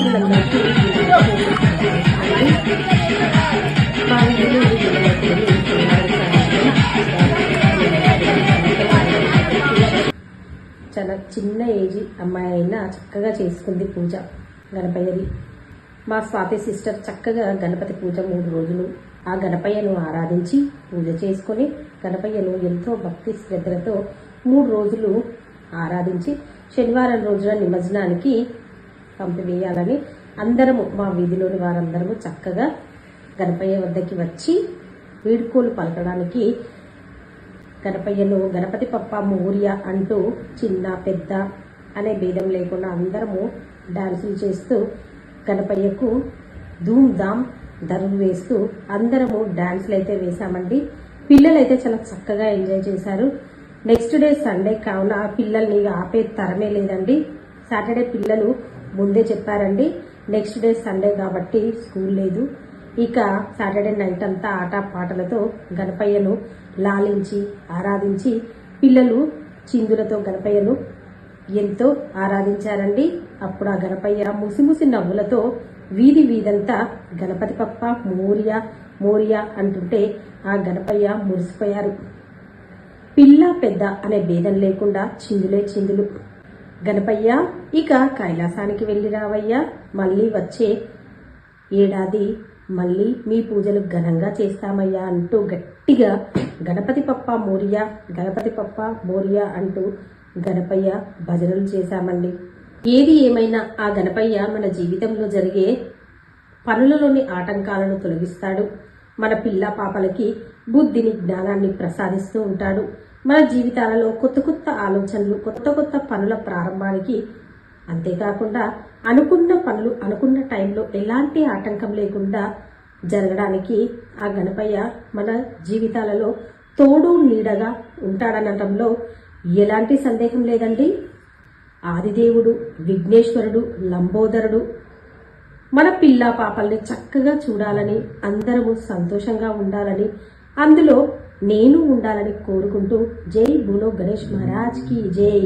మిత్రులందరికీ చాలా చిన్న ఏజ్ అమ్మాయి అయినా చక్కగా చేసుకుంది పూజ గణపయ్యది. మా స్వాతి సిస్టర్ చక్కగా గణపతి పూజ మూడు రోజులు. ఆ గణపయ్యను ఆరాధించి పూజ చేసుకొని గణపయ్యను ఎంతో భక్తి శ్రద్ధలతో మూడు రోజులు ఆరాధించి శనివారం రోజున నిమజ్జనానికి పంపివేయాలని అందరము మా వీధిలోని వారందరము చక్కగా గణపయ్య వద్దకి వచ్చి వీడ్కోలు పలకడానికి గణపయ్యను గణపతి పప్ప మూర్య అంటూ చిన్న పెద్ద అనే భేదం లేకుండా అందరము డాన్సులు చేస్తూ గణపయ్యకు ధూమ్ ధామ్ ధరులు వేస్తూ అందరము డాన్సులు అయితే వేశామండి. పిల్లలైతే చాలా చక్కగా ఎంజాయ్ చేశారు. నెక్స్ట్ డే సండే కావున పిల్లల్ని ఆపే తరమే లేదండి. సాటర్డే పిల్లలు ముందే చెప్పారండి. నెక్స్ట్ డే సండే కాబట్టి స్కూల్ లేదు. ఇక సాటర్డే నైట్ అంతా ఆట పాటలతో గణపయ్యను లాలించి ఆరాధించి పిల్లలు చిందులతో గణపయ్యను ఎంతో ఆరాధించారండి. అప్పుడు ఆ గణపయ్య ముసిముసి నవ్వులతో వీధి వీధంతా గణపతి పప్ప మోరియా మోరియా అంటుంటే ఆ గణపయ్య మురిసిపోయారు. పిల్ల పెద్ద అనే భేదం లేకుండా చిందులే చిందులు. గణపయ్య ఇక కైలాసానికి వెళ్ళి రావయ్యా. మళ్ళీ వచ్చే ఏడాది మళ్ళీ మీ పూజలు ఘనంగా చేస్తామయ్యా అంటూ గట్టిగా గణపతి పప్ప మోరియా గణపతి పప్ప మోరియా అంటూ గణపయ్య భజనలు చేశామండి. ఏది ఏమైనా ఆ గణపయ్య మన జీవితంలో జరిగే పనులలోని ఆటంకాలను తొలగిస్తాడు. మన పిల్ల పాపలకి బుద్ధిని జ్ఞానాన్ని ప్రసాదిస్తూ ఉంటాడు. మన జీవితాలలో కొత్త కొత్త ఆలోచనలు కొత్త కొత్త పనుల ప్రారంభానికి అంతేకాకుండా అనుకున్న పనులు అనుకున్న టైంలో ఎలాంటి ఆటంకం లేకుండా జరగడానికి ఆ గణపయ్య మన జీవితాలలో తోడు నీడగా ఉంటాడనటంలో ఎలాంటి సందేహం లేదండి. ఆదిదేవుడు విఘ్నేశ్వరుడు లంబోదరుడు మన పిల్ల పాపల్ని చక్కగా చూడాలని అందరము సంతోషంగా ఉండాలని అందులో నేను ఉండాలని కోరుకుంటూ జై బులో గణేష్ మహారాజ్కి జై.